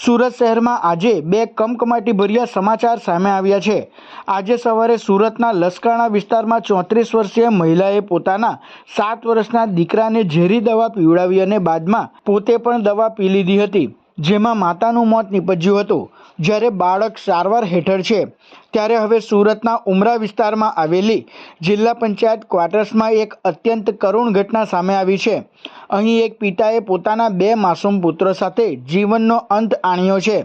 સુરત શહેરમાં આજે બે કમકમાટી ભર્યા સમાચાર સામે આવ્યા છે. આજે સવારે સુરતના લસકાણા વિસ્તારમાં ચોત્રીસ વર્ષીય મહિલાએ પોતાના સાત વર્ષના દીકરાને ઝેરી દવા પીવડાવી અને બાદમાં પોતે પણ દવા પી લીધી હતી. જેમાં માતાનું મોત નીપજ્યું હતું. જ્યારે બાળક સારવાર હેઠળ છે, ત્યારે હવે સુરતના ઉમરા વિસ્તારમાં આવેલી જિલ્લા પંચાયત ક્વાર્ટર્સમાં એક અત્યંત કરુણ ઘટના સામે આવી છે. અહીં એક પિતાએ પોતાના બે માસૂમ પુત્રો સાથે જીવનનો અંત આણ્યો છે.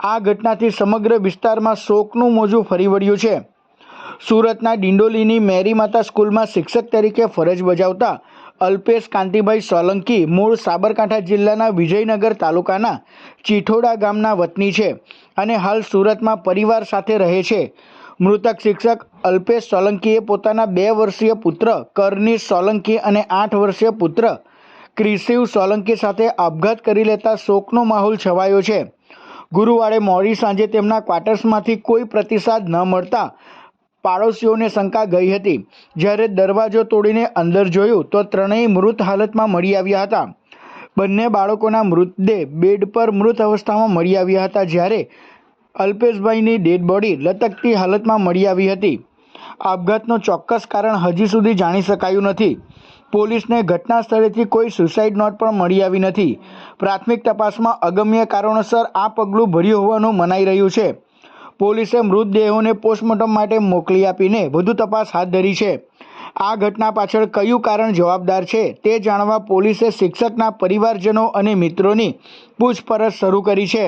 આ ઘટનાથી સમગ્ર વિસ્તારમાં શોકનું મોજું ફરી વળ્યું છે. સુરતના ડિંડોલીની મેરી માતા સ્કૂલમાં શિક્ષક તરીકે ફરજ બજાવતા અલ્પેશ કાંતિભાઈ સોલંકી મૂળ સાબરકાંઠા જિલ્લાના વિજયનગર તાલુકાના ચીઠોડા ગામના વતની છે અને હાલ સુરતમાં પરિવાર સાથે રહે છે. મૃતક શિક્ષક અલ્પેશ સોલંકીએ પોતાના બે વર્ષીય પુત્ર કરનીશ સોલંકી અને આઠ વર્ષીય પુત્ર ક્રિશિવ સોલંકી સાથે આપઘાત કરી લેતા શોકનો માહોલ છવાયો છે. ગુરુવારે મોડી સાંજે તેમના ક્વાર્ટર્સમાંથી કોઈ પ્રતિસાદ ન મળતા પાડોશીઓને શંકા ગઈ હતી. જ્યારે દરવાજો તોડીને અંદર જોયું તો ત્રણેય મૃત હાલતમાં મળી આવ્યા હતા. બંને બાળકોના મૃતદેહ બેડ પર મૃત અવસ્થામાં મળી આવ્યા હતા જ્યારે અલ્પેશભાઈની ડેડ બોડી લટકતી હાલતમાં મળી આવી હતી. આપઘાતનું ચોક્કસ કારણ હજી સુધી જાણી શકાયું નથી. પોલીસને ઘટના સ્થળેથી કોઈ સુસાઇડ નોટ પણ મળી આવી નથી. પ્રાથમિક તપાસમાં અગમ્ય કારણોસર આ પગલું ભર્યું હોવાનું મનાઈ રહ્યું છે. પોલીસે મૃતદેહોને પોસ્ટમોર્ટમ માટે મોકલી આપીને વધુ તપાસ હાથ ધરી છે. આ ઘટના પાછળ કયું કારણ જવાબદાર છે તે જાણવા પોલીસે શિક્ષકના પરિવારજનો અને મિત્રોની પૂછપરછ શરૂ કરી છે.